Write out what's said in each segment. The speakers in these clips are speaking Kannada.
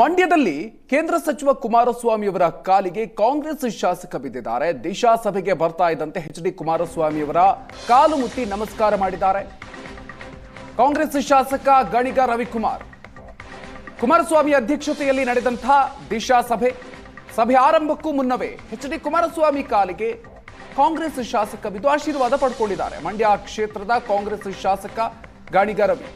ಮಂಡ್ಯದಲ್ಲಿ ಕೇಂದ್ರ ಸಚಿವ ಕುಮಾರಸ್ವಾಮಿಯವರ ಕಾಲಿಗೆ ಕಾಂಗ್ರೆಸ್ ಶಾಸಕ ಬಿದ್ದಿದ್ದಾರೆ. ದಿಶಾ ಸಭೆಗೆ ಬರ್ತಾ ಇದ್ದಂತೆ ಎಚ್ ಡಿ ಕುಮಾರಸ್ವಾಮಿಯವರ ಕಾಲು ಮುಟ್ಟಿ ನಮಸ್ಕಾರ ಮಾಡಿದ್ದಾರೆ. ಕಾಂಗ್ರೆಸ್ ಶಾಸಕ ಗಣಿಗ ರವಿಕುಮಾರ್. ಕುಮಾರಸ್ವಾಮಿ ಅಧ್ಯಕ್ಷತೆಯಲ್ಲಿ ನಡೆದಂತಹ ದಿಶಾ ಸಭೆ ಸಭೆ ಆರಂಭಕ್ಕೂ ಮುನ್ನವೇ ಎಚ್ ಡಿ ಕುಮಾರಸ್ವಾಮಿ ಕಾಲಿಗೆ ಕಾಂಗ್ರೆಸ್ ಶಾಸಕ ಬಿದ್ದು ಆಶೀರ್ವಾದ ಪಡ್ಕೊಂಡಿದ್ದಾರೆ. ಮಂಡ್ಯ ಕ್ಷೇತ್ರದ ಕಾಂಗ್ರೆಸ್ ಶಾಸಕ ಗಣಿಗ ರವಿ.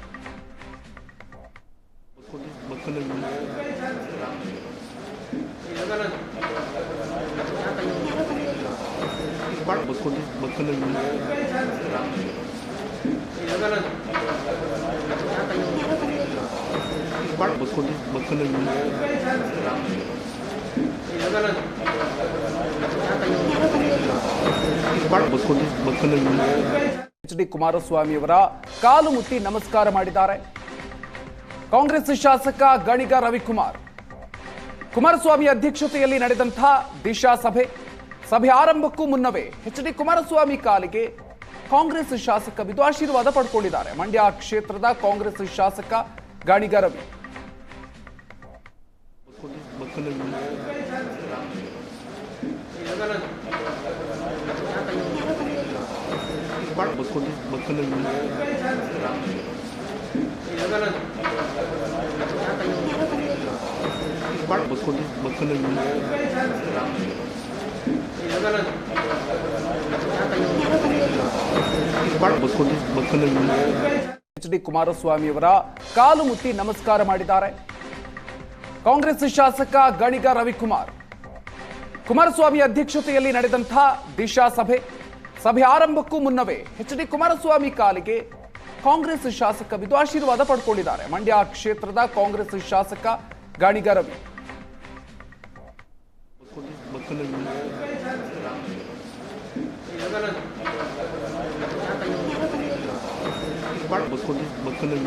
ಬಸ್ಕೊಂಡು ಮಕ್ಕಳಲ್ಲಿ ಬಸ್ಕೊಂಡು ಮಕ್ಕಳಲ್ಲಿ ಬಸ್ಕೊಂಡು ಮಕ್ಕಳಲ್ಲಿ ಎಚ್ ಡಿ ಕುಮಾರಸ್ವಾಮಿಯವರ ಕಾಲು ಮುಟ್ಟಿ ನಮಸ್ಕಾರ ಮಾಡಿದ್ದಾರೆ. ಕಾಂಗ್ರೆಸ್ ಶಾಸಕ ಗಣಿಗ ರವಿಕುಮಾರ್. ಕುಮಾರಸ್ವಾಮಿ ಅಧ್ಯಕ್ಷತೆಯಲ್ಲಿ ನಡೆದಂತಹ ದಿಶಾ ಸಭೆ ಸಭೆ ಆರಂಭಕ್ಕೂ ಮುನ್ನವೇ ಎಚ್ ಡಿ ಕುಮಾರಸ್ವಾಮಿ ಕಾಲಿಗೆ ಕಾಂಗ್ರೆಸ್ ಶಾಸಕ ಬಿದ್ದು ಆಶೀರ್ವಾದ ಪಡ್ಕೊಂಡಿದ್ದಾರೆ. ಮಂಡ್ಯ ಕ್ಷೇತ್ರದ ಕಾಂಗ್ರೆಸ್ ಶಾಸಕ ಗಣಿಗ ರವಿ. ಬಸ್ಕೊಂಡು ಮಕ್ಕಳಲ್ಲಿ ಬಸ್ಕೊಂಡು ಮಕ್ಕಳಲ್ಲಿ ಬಸ್ಕೊಂಡು ಮಕ್ಕಳಲ್ಲಿ ಎಚ್ ಡಿ ಕುಮಾರಸ್ವಾಮಿಯವರ ಕಾಲು ಮುಟ್ಟಿ ನಮಸ್ಕಾರ ಮಾಡಿದ್ದಾರೆ. ಕಾಂಗ್ರೆಸ್ ಶಾಸಕ ಗಣಿಗ ರವಿಕುಮಾರ್. ಕುಮಾರಸ್ವಾಮಿ ಅಧ್ಯಕ್ಷತೆಯಲ್ಲಿ ನಡೆದಂತಹ ದಿಶಾ ಸಭೆ ಸಭೆ ಆರಂಭಕ್ಕೂ ಮುನ್ನವೇ ಎಚ್ ಡಿ ಕುಮಾರಸ್ವಾಮಿ ಕಾಲಿಗೆ ಕಾಂಗ್ರೆಸ್ ಶಾಸಕ ಬಿದ್ದು ಆಶೀರ್ವಾದ ಪಡ್ಕೊಂಡಿದ್ದಾರೆ. ಮಂಡ್ಯ ಕ್ಷೇತ್ರದ ಕಾಂಗ್ರೆಸ್ ಶಾಸಕ ಗಣಿಗ ರವಿ. ಬಸ್ಕೊಂಡು ಮಕ್ಕಳಲ್ಲಿ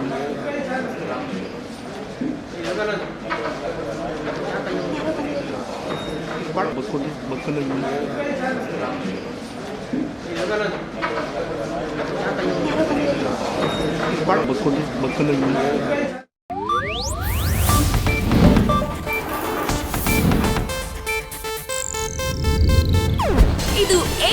ಬಸ್ಕೊಂಡು ಮಕ್ಕಳಲ್ಲಿ ಬಸ್ಕೊಂಡು ಮಕ್ಕಳಲ್ಲಿ ಬಸ್ಕೊಂಡು ಮಕ್ಕಳಲ್ಲಿ